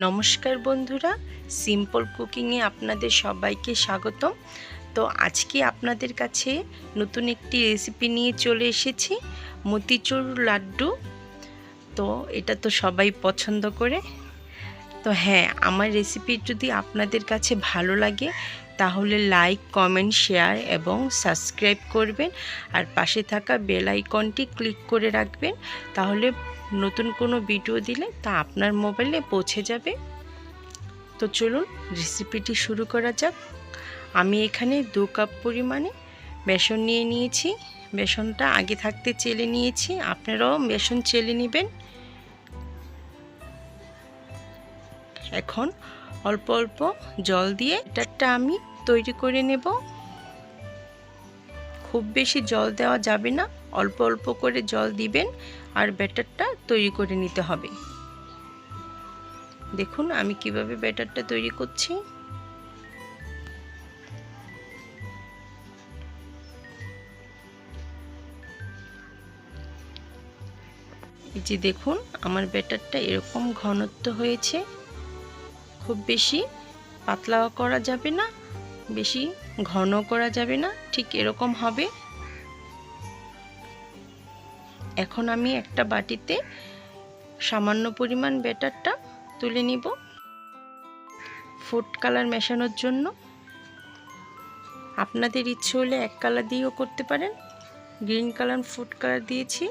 নমস্কার বন্ধুরা সিম্পল কুকিংয়ে আপনাদের সবাইকে স্বাগতম। তো আজকে আপনাদের কাছে নতুন একটি রেসিপি নিয়ে চলে এসেছি, মতিচুর লাড্ডু। তো এটা তো সবাই পছন্দ করে। তো হ্যাঁ আমার রেসিপি যদি আপনাদের কাছে ভালো লাগে, তাহলে লাইক কমেন্ট শেয়ার এবং সাবস্ক্রাইব করবেন। আর পাশে থাকা বেল আইকনটি ক্লিক করে রাখবেন। তাহলে নতুন কোনো ভিডিও দিলে তা আপনার মোবাইলে পৌঁছে যাবে। তো চলুন রেসিপিটি শুরু করা যাক। আমি এখানে দু কাপ পরিমাণে বেসন নিয়ে নিয়েছি। বেসনটা আগে থাকতে চেলে নিয়েছি। আপনারাও বেসন চেলে নেবেন। এখন অল্প অল্প জল দিয়ে এটারটা আমি তৈরি করে নেব। খুব বেশি জল দেওয়া যাবে না, অল্প অল্প করে জল দিবেন আর ব্যাটারটা তৈরি করে নিতে হবে। দেখুন আমি কীভাবে ব্যাটারটা তৈরি করছি। যে দেখুন আমার ব্যাটারটা এরকম ঘনত্ব হয়েছে। খুব বেশি পাতলাও করা যাবে না, বেশি ঘন করা যাবে না, ঠিক এরকম হবে। এখন আমি একটা বাটিতে সামান্য পরিমাণ ব্যাটারটা তুলে নিব। ফুড কালার মেশানোর জন্য। আপনাদের ইচ্ছে হলে এক কালার দিয়েও করতে পারেন। গ্রিন কালার ফুড কালার দিয়েছি।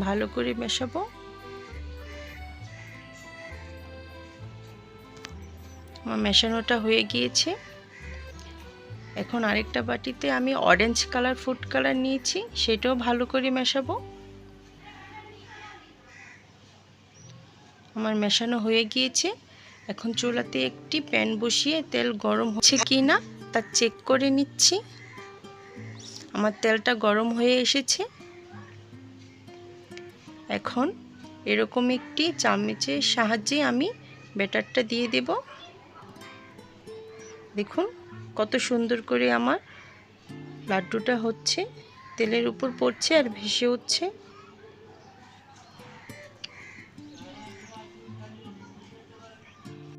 ভালো করে মেশাবো। আমার মেশানোটা হয়ে গিয়েছে। এখন আরেকটা বাটিতে আমি অরেঞ্জ কালার ফুড কালার নিয়েছি, সেটাও ভালো করে মেশাবো। আমার মেশানো হয়ে গিয়েছে। এখন চুলাতে একটি প্যান বসিয়ে তেল গরম হচ্ছে কি না তা চেক করে নিচ্ছি। আমার তেলটা গরম হয়ে এসেছে। এখন এরকম একটি চামচের সাহায্যে আমি ব্যাটারটা দিয়ে দেব। দেখুন, কত সুন্দর করে আমার লাড্ডুটা হচ্ছে, তেলের উপর পড়ছে আর ভেসে উঠছে।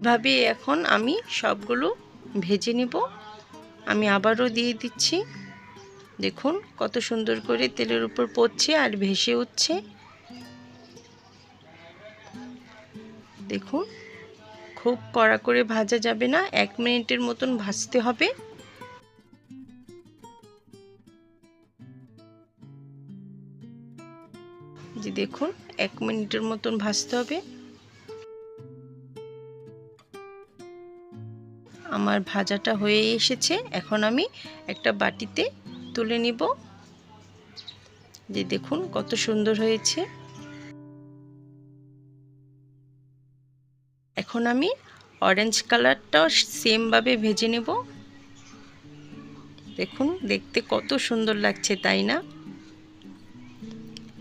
ভাবে, এখন আমি সবগুলো ভেজে নেব। আমি আবারও দিয়ে দিচ্ছি। দেখুন, কত সুন্দর করে তেলের উপর পড়ছে আর ভেসে উঠছে। দেখুন খুব কড়া করে ভাজা যাবে না, এক মিনিটের মতন ভাজতে হবে। যে দেখুন, এক মিনিটের মতন ভাজতে হবে। আমার ভাজাটা হয়ে এসেছে, এখন আমি একটা বাটিতে তুলে নিব। যে দেখুন, কত সুন্দর হয়েছে। এখন আমি অরেঞ্জ কালারটাও সেমভাবে ভেজে নেব। দেখুন, দেখতে কত সুন্দর লাগছে, তাই না?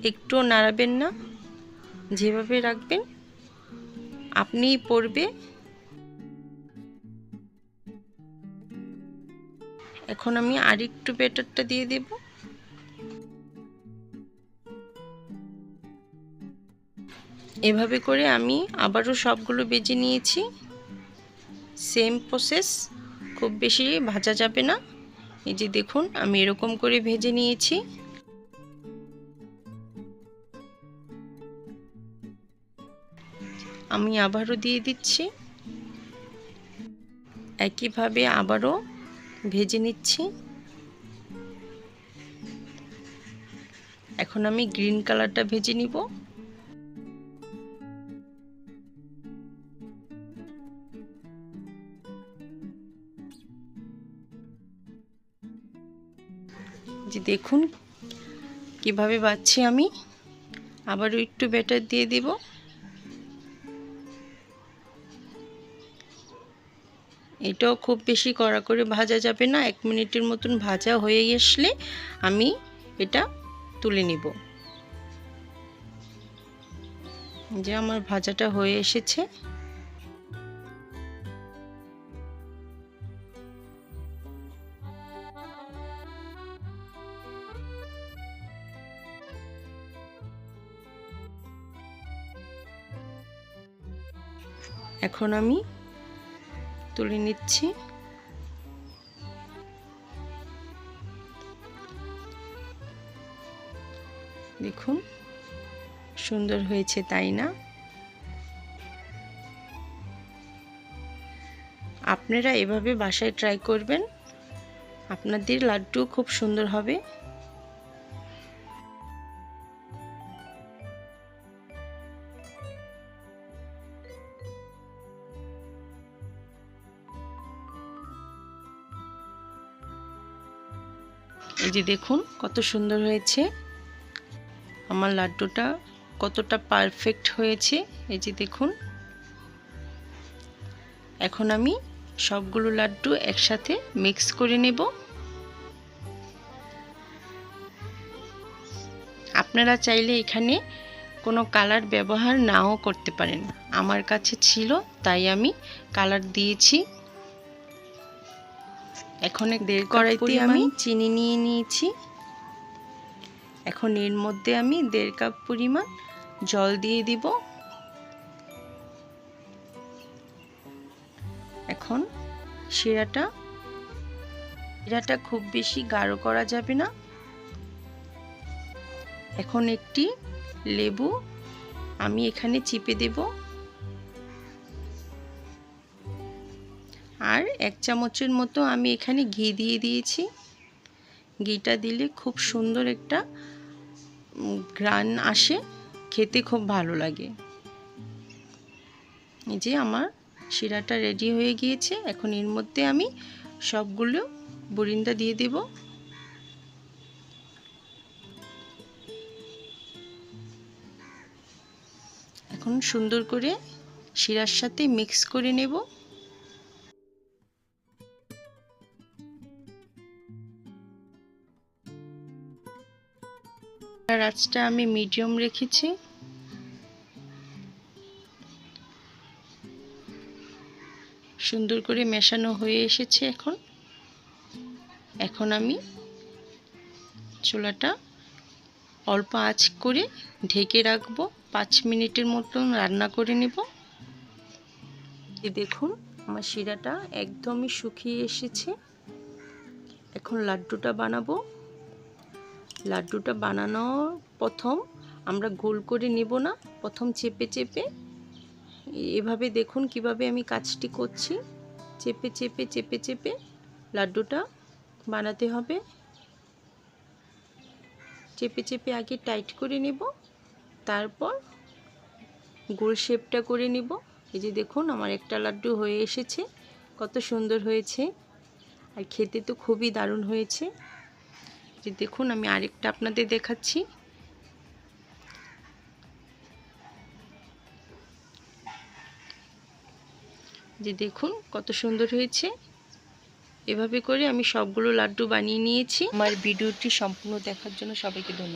একটুও নাড়াবেন না, যেভাবে রাখবেন আপনিই পড়বে এখন আমি আরেকটু বেটারটা দিয়ে দেব। এভাবে করে আমি আবারও সবগুলো বেজে নিয়েছি। সেম প্রসেস খুব বেশি ভাজা যাবে না। এই যে দেখুন, আমি এরকম করে ভেজে নিয়েছি। আমি আবারও দিয়ে দিচ্ছি। একইভাবে আবারও ভেজে নিচ্ছি। এখন আমি গ্রিন কালারটা ভেজে নিব। যে দেখুন, কীভাবে বাচ্ছি আমি, আবারও একটু ব্যাটার দিয়ে দিব। এটাও খুব বেশি কড়া করে ভাজা যাবে না, এক মিনিটের মতন ভাজা হয়ে আসলে আমি এটা তুলে নিব। যে আমার ভাজাটা হয়ে এসেছে। এখন আমি তুলে নিচ্ছি। দেখুন, সুন্দর হয়েছে তাই না? আপনারা এভাবে বাসায় ট্রাই করবেন, আপনাদের লাড্ডু খুব সুন্দর হবে। এই যে দেখুন, কত সুন্দর হয়েছে। আমার লাড্ডুটা কতটা পারফেক্ট হয়েছে। এই যে দেখুন। এখন আমি সবগুলো লাড্ডু একসাথে মিক্স করে নেব। আপনারা চাইলে এখানে কোনো কালার ব্যবহার নাও করতে পারেন। আমার কাছে ছিল, তাই আমি কালার দিয়েছি। এখন দেড় কড়াইতে আমি চিনি নিয়ে নিয়েছি। এখন এর মধ্যে আমি দেড় কাপ পরিমাণ জল দিয়ে দিব। এখন শিরাটা শিরাটা খুব বেশি গাঢ় করা যাবে না। এখন একটি লেবু আমি এখানে চিপে দেব। এক চামচের মতো আমি এখানে ঘি দিয়ে দিয়েছি। ঘিটা দিলে খুব সুন্দর একটা গ্রান আসে, খেতে খুব ভালো লাগে। এই যে আমার শিরাটা রেডি হয়ে গিয়েছে। এখন এর মধ্যে আমি সবগুলো বরিন্দা দিয়ে দেব। এখন সুন্দর করে শিরার সাথে মিক্স করে নেব। আঁচটা আমি মিডিয়াম রেখেছি। সুন্দর করে মেশানো হয়ে এসেছে এখন। এখন আমি চুলাটা অল্প আঁচ করে ঢেকে রাখব। পাঁচ মিনিটের মতন রান্না করে নেব। দেখুন, আমার শিরাটা একদমই শুকিয়ে এসেছে। এখন লাড্ডুটা বানাবো। লাড্ডুটা বানানোর প্রথম। আমরা গোল করে নেব না, প্রথম চেপে চেপে। এভাবে দেখুন কীভাবে আমি কাজটি করছি। চেপে চেপে চেপে চেপে লাড্ডুটা বানাতে হবে। চেপে চেপে আগে টাইট করে নেব, তারপর গোল শেপটা করে নেব। এই যে দেখুন আমার একটা লাড্ডু হয়ে এসেছে, কত সুন্দর হয়েছে। আর খেতে তো খুবই দারুণ হয়েছে। যে দেখুন, আমি আরেকটা আপনাদের দেখাচ্ছি। যে দেখুন, কত সুন্দর হয়েছে। এভাবে করে আমি সবগুলো লাড্ডু বানিয়ে নিয়েছি। আমার ভিডিওটি সম্পূর্ণ দেখার জন্য সবাইকে ধন্যবাদ।